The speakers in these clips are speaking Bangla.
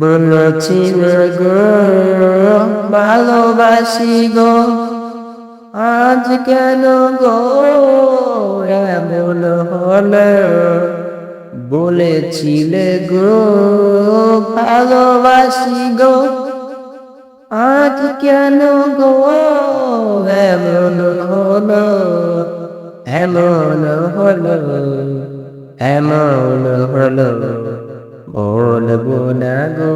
বলেছিল গো, ভালোবাসি গো। আজ কেন গো, এমন হলো? বলেছিলে গো, ভালোবাসি গো। আজ কেন গো, এমন হলো? এমন হলো এমন হলো। বলব না গো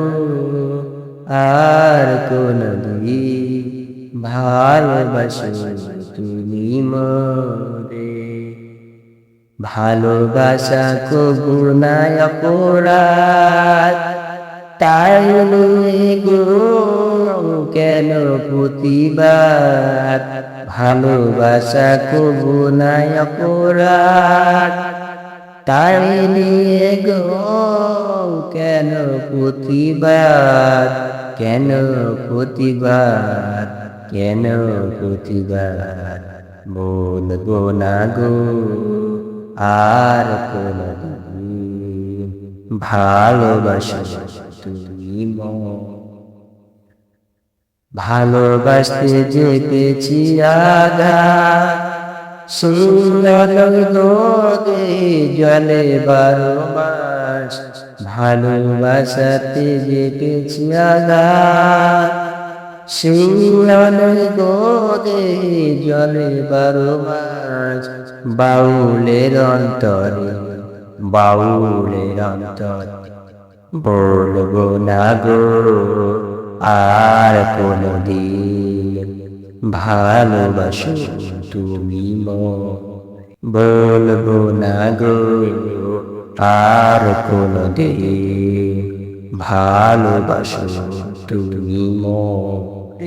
আর কোন ভালোবাসো তুমি মরে। ভালোবাসা কবু নাই অপরাধ, তাই গো, কেন প্রতিবাদ? ভালোবাসা কবু নাই অপরাধ তাই নিয়ে গো, কেন প্রতিবাদ? কেন প্রতিবাদ? কেন প্রতিবাদ? বলব না গো, আর কোন ভালোবাসা তুমি ভালোবাসতে যে পেছি আঘা সুন্দর দে জলে বারো মাস ভালোবাসাতে যে পেছি আঘা সুন্দর দে জলে বারো মাস, বাউলের অন্তরে বাউলের অন্তরে। বলব না গো, আর কোনো দিন ভালোবাসো তুমি বলব না গো আর কোন দে। ভালোবাসো তুমি মন